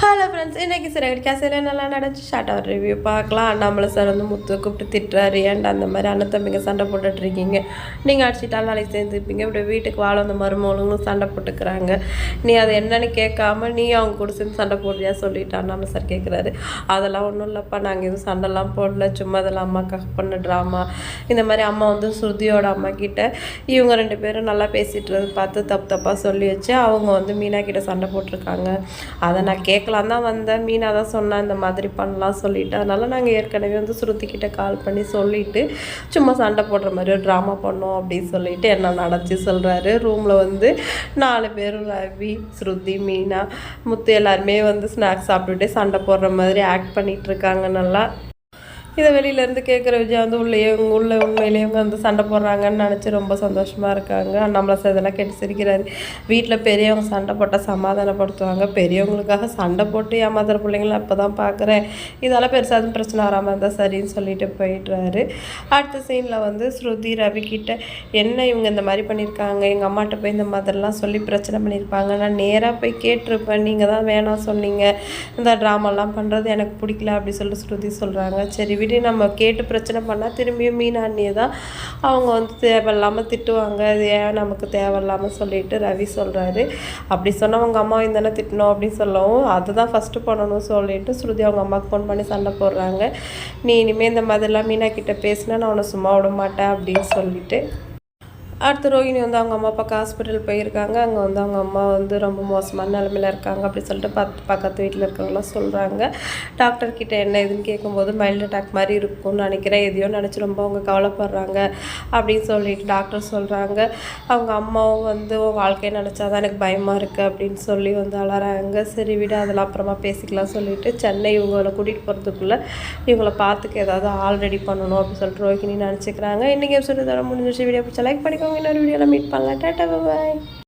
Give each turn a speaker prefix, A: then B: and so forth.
A: Hello friends இன்றைக்கி சிறகடி காசையில் நல்லா நடந்துச்சு? ஷார்ட் அவர் ரிவ்யூ பார்க்கலாம். நம்மளை சார் வந்து முத்து கூப்பிட்டு திட்டுறாரு. ஏன்டா அந்த மாதிரி அண்ணன் தம்பிங்க சண்டை போட்டுட்ருக்கீங்க நீங்கள் அடிச்சிட்டாலும் நாளைக்கு சேர்ந்துருப்பீங்க இப்படி வீட்டுக்கு வாழ அந்த மருமகளும் சண்டை போட்டுக்கிறாங்க. நீ அதை என்னன்னு கேட்காம நீ அவங்க கூட சேர்ந்து சண்டை போடுறியா சொல்லிட்டு நம்ம சார் கேட்குறாரு அதெல்லாம் ஒன்றும் இல்லைப்பா. நாங்கள் எதுவும் சண்டைலாம் போடல. சும்மா அதெல்லாம் அம்மாக்காக பண்ண ட்ராமா இந்த மாதிரி அம்மா வந்து ஸ்ருதியோட அம்மா கிட்ட இவங்க ரெண்டு பேரும் நல்லா பேசிட்டு பார்த்து தப்பு தப்பாக சொல்லி வச்சு அவங்க வந்து மீனா கிட்ட சண்டை போட்டிருக்காங்க. அதை நான் கேட்கலாம் தான் வந்தேன். மீனா தான் சொன்னேன் இந்த மாதிரி பண்ணலாம் சொல்லிவிட்டு அதனால் நாங்கள் ஏற்கனவே வந்து ஸ்ருதிக்கிட்ட கால் பண்ணி சொல்லிவிட்டு சும்மா சண்டை போடுற மாதிரி ஒரு ட்ராமா பண்ணோம் அப்படின்னு சொல்லிட்டு என்ன நடத்தி சொல்கிறாரு ரூமில் வந்து நாலு பேரும் ரவி ஸ்ருதி மீனா முத்து எல்லாருமே வந்து ஸ்நாக்ஸ் சாப்பிட்டுட்டு சண்டை போடுற மாதிரி ஆக்ட் பண்ணிகிட்ருக்காங்க இருக்காங்க நல்லா. இதை வெளியிலேருந்து கேட்குற விஜய் வந்து உள்ளே இவங்க உள்ள உண்மையிலேயே இவங்க வந்து சண்டை போடுறாங்கன்னு நினச்சி ரொம்ப சந்தோஷமாக இருக்காங்க. நம்மளை சார் இதெல்லாம் கேட்டு சிரிக்கிறாரு. வீட்டில் பெரியவங்க சண்டை போட்டால் சமாதானப்படுத்துவாங்க. பெரியவங்களுக்காக சண்டை போட்டு ஏமாத்துற பிள்ளைங்களாம் அப்போ தான் பார்க்குறேன். இதெல்லாம் பெருசாக எதுவும் பிரச்சனை வராமல் இருந்தால் சரின்னு சொல்லிட்டு போயிடுறாரு. அடுத்த சீனில் வந்து ஸ்ருதி ரவி கிட்ட என்ன இவங்க இந்த மாதிரி பண்ணியிருக்காங்க? எங்கள் அம்மாட்ட போய் இந்த மாதிரிலாம் சொல்லி பிரச்சனை பண்ணியிருப்பாங்க. நான் நேராக போய் கேட்டிருப்பேன். நீங்கள் தான் வேணாம் சொன்னீங்க. இந்த ட்ராமாலாம் பண்ணுறது எனக்கு பிடிக்கல அப்படி சொல்லிட்டு ஸ்ருதி சொல்கிறாங்க சரி விடு நம்ம கேட்டு பிரச்சனை பண்ணால் திரும்பியும் மீனாண்ணியை தான் அவங்க வந்து தேவையில்லாமல் திட்டுவாங்க. அது ஏன் நமக்கு தேவையில்லாமல் சொல்லிட்டு ரவி சொல்கிறாரு அப்படி சொன்னால் அவங்க அம்மா தானே திட்டணும் அப்படின்னு சொல்லவும் அதுதான் ஃபஸ்ட்டு பண்ணணும் சொல்லிட்டு ஸ்ருதி அவங்க அம்மாவுக்கு ஃபோன் பண்ணி சண்டை போடுறாங்க. நீ இனிமேல் இந்த மாதிரிலாம் மீனா கிட்டே பேசினா நான் உன்னை சும்மா விட மாட்டேன் அப்படின்னு சொல்லிட்டு அடுத்து ரோஹிணி வந்து அவங்க அம்மா அப்பாவுக்கு ஹாஸ்பிட்டல் போயிருக்காங்க. அங்கே வந்து அவங்க அம்மா வந்து ரொம்ப மோசமான நிலமையில இருக்காங்க அப்படி சொல்லிட்டு பத் பக்கத்து வீட்டில் இருக்கவங்களாம் சொல்கிறாங்க டாக்டர்கிட்ட என்ன ஏதுன்னு கேட்கும்போது மைல்டு அட்டாக் மாதிரி இருக்கும்னு நினைக்கிறேன். எதையோ நினச்சி ரொம்ப அவங்க கவலைப்படுறாங்க. அப்படின்னு சொல்லிட்டு டாக்டர் சொல்கிறாங்க அவங்க அம்மாவும் வந்து உன் வாழ்க்கையை நினச்சா தான் எனக்கு பயமாக இருக்குது அப்படின்னு சொல்லி வந்து அலறாங்க சரி விட அதெல்லாம் அப்புறமா பேசிக்கலாம். சொல்லிட்டு சென்னை இவங்களை கூட்டிகிட்டு போகிறதுக்குள்ளே இவங்கள பார்த்துக்க ஏதாவது ஆல்ரெடி பண்ணணும் அப்படின்னு சொல்லிட்டு ரோஹிணி நினச்சிக்கிறாங்க. இன்றைக்கி எபிசோடு தர முடிஞ்சிச்சு வீடியோ பிடிச்சா லைக் അപ്പോൾ അങ്ങനെ ഒരു വീഡിയോയുടെ മീറ്റ് പള്ളട്ടാ ബൈ